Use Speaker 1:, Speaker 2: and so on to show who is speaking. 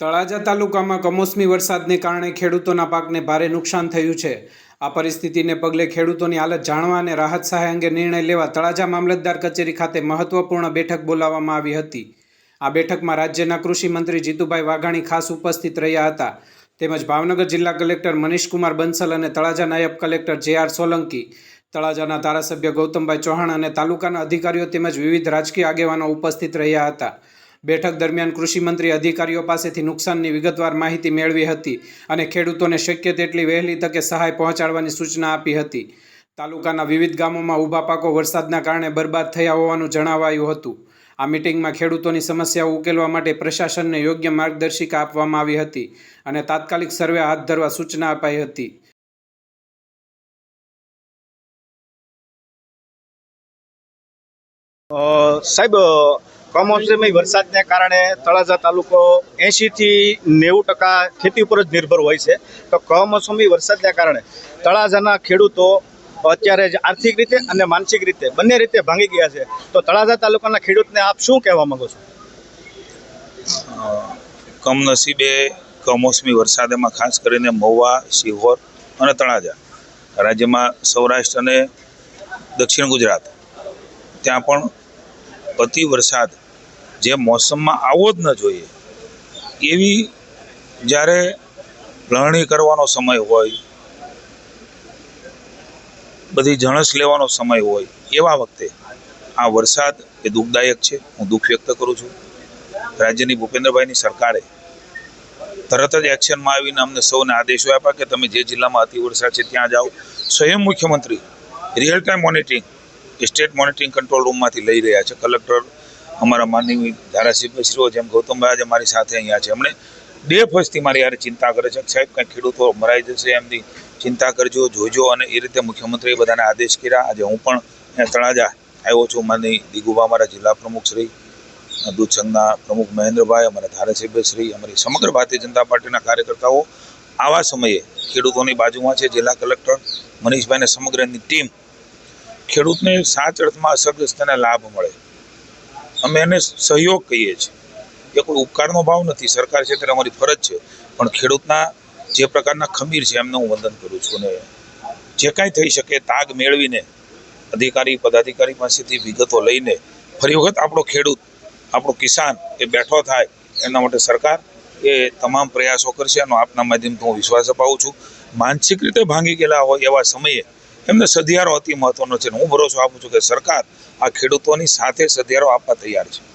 Speaker 1: તળાજા તાલુકામાં કમોસમી વરસાદને કારણે ખેડૂતોના પાકને ભારે નુકસાન થયું છે. આ પરિસ્થિતિને પગલે ખેડૂતોની હાલત જાણવા અને રાહત સહાય અંગે નિર્ણય લેવા તળાજા મામલતદાર કચેરી ખાતે મહત્વપૂર્ણ બેઠક બોલાવવામાં આવી હતી. આ બેઠકમાં રાજ્યના કૃષિ મંત્રી જીતુભાઈ વાઘાણી ખાસ ઉપસ્થિત રહ્યા હતા. તેમજ ભાવનગર જિલ્લા કલેક્ટર મનીષકુમાર બંસલ અને તળાજા નાયબ કલેક્ટર જે આર સોલંકી, તળાજાના ધારાસભ્ય ગૌતમભાઈ ચૌહાણ અને તાલુકાના અધિકારીઓ તેમજ વિવિધ રાજકીય આગેવાનો ઉપસ્થિત રહ્યા હતા. બેઠક દરમિયાન કૃષિમંત્રી અધિકારીઓ પાસેથી નુકસાનની વિગતવાર માહિતી મેળવી હતી અને ખેડૂતોને શક્ય તેટલી વહેલી તકે સહાય પહોંચાડવાની સૂચના આપી હતી. તાલુકાના વિવિધ ગામોમાં ઊભા પાકો વરસાદના કારણે બરબાદ થયા હોવાનું જણાવાયું હતું. આ મિટિંગમાં ખેડૂતોની સમસ્યાઓ ઉકેલવા માટે પ્રશાસનને યોગ્ય માર્ગદર્શિકા આપવામાં આવી હતી અને તાત્કાલિક સર્વે હાથ ધરવા સૂચના અપાઈ હતી.
Speaker 2: સાહેબ કમોસમી વરસાદને કારણે તળાજા તાલુકો એંશીથી નેવું ટકા ખેતી ઉપર જ નિર્ભર હોય છે. તો કમોસમી વરસાદને કારણે તળાજાના ખેડૂતો અત્યારે જ આર્થિક રીતે અને માનસિક રીતે બંને રીતે ભાંગી ગયા છે. તો તળાજા તાલુકાના ખેડૂતને આપ શું કહેવા માંગો છો?
Speaker 3: કમનસીબે કમોસમી વરસાદમાં ખાસ કરીને મહુવા સિહોર અને તળાજા. રાજ્યમાં સૌરાષ્ટ્ર અને દક્ષિણ ગુજરાત. ત્યાં પણ અતિ વરસાદ જે મોસમમાં આવવો જ ન જોઈએ. એવી જ્યારે લણણી કરવાનો સમય હોય, બધી જણસ લેવાનો સમય હોય, એવા વખતે આ વરસાદ એ દુઃખદાયક છે. હું દુઃખ વ્યક્ત કરું છું. રાજ્યની ભૂપેન્દ્રભાઈની સરકારે તરત જ એક્શનમાં આવીને અમને સૌને આદેશો આપ્યા કે તમે જે જિલ્લામાં અતિ વરસાદ છે ત્યાં જાઓ. સ્વયં મુખ્યમંત્રી real time monitoring, state monitoring control રૂમમાંથી લઈ રહ્યા છે. કલેક્ટર અમારા માનનીય ધારાસભ્યશ્રીઓ જેમ ગૌતમભાઈ આજે મારી સાથે અહીંયા છે. એમણે બે ફજથી મારી યારે ચિંતા કરે છે. સાહેબ, કાંઈ ખેડૂતો મરાઈ જશે એમની ચિંતા કરજો, જોજો અને એ રીતે મુખ્યમંત્રીએ બધાને આદેશ કર્યા. આજે હું પણ અહીંયા તળાજા આવ્યો છું. માની દિગુબા અમારા જિલ્લા પ્રમુખ શ્રી દૂધ સંઘના પ્રમુખ મહેન્દ્રભાઈ, અમારા ધારાસભ્યશ્રી અમારી સમગ્ર ભારતીય જનતા પાર્ટીના કાર્યકર્તાઓ આવા સમયે ખેડૂતોની બાજુમાં છે. જિલ્લા કલેક્ટર મનીષભાઈને સમગ્રની ટીમ ખેડૂતને સાચ અર્થમાં અસરગ્રસ્તને લાભ મળે. અમે એને સહયોગ કહીએ છીએ. એ કોઈ ઉપકારનો ભાવ નથી, સરકાર છે ત્યારે અમારી ફરજ છે. પણ ખેડૂતના જે પ્રકારના ખમીર છે, એમને હું વંદન કરું છું અને જે કાંઈ થઈ શકે તાગ મેળવીને અધિકારી, પદાધિકારી પાસેથી વિગતો લઈને ફરી વખત આપણો ખેડૂત, આપણો કિસાન એ બેઠો થાય એના માટે સરકાર એ તમામ પ્રયાસો કરશે. એનો આપના માધ્યમથી હું વિશ્વાસ અપાવું છું. માનસિક રીતે ભાંગી ગયેલા હોય એવા સમયે એમને સધિયારો અતિ મહત્વનો છે હું ભરોસો આપું છું કે સરકાર આ ખેડૂતોની સાથે સધિયારો આપવા તૈયાર છે.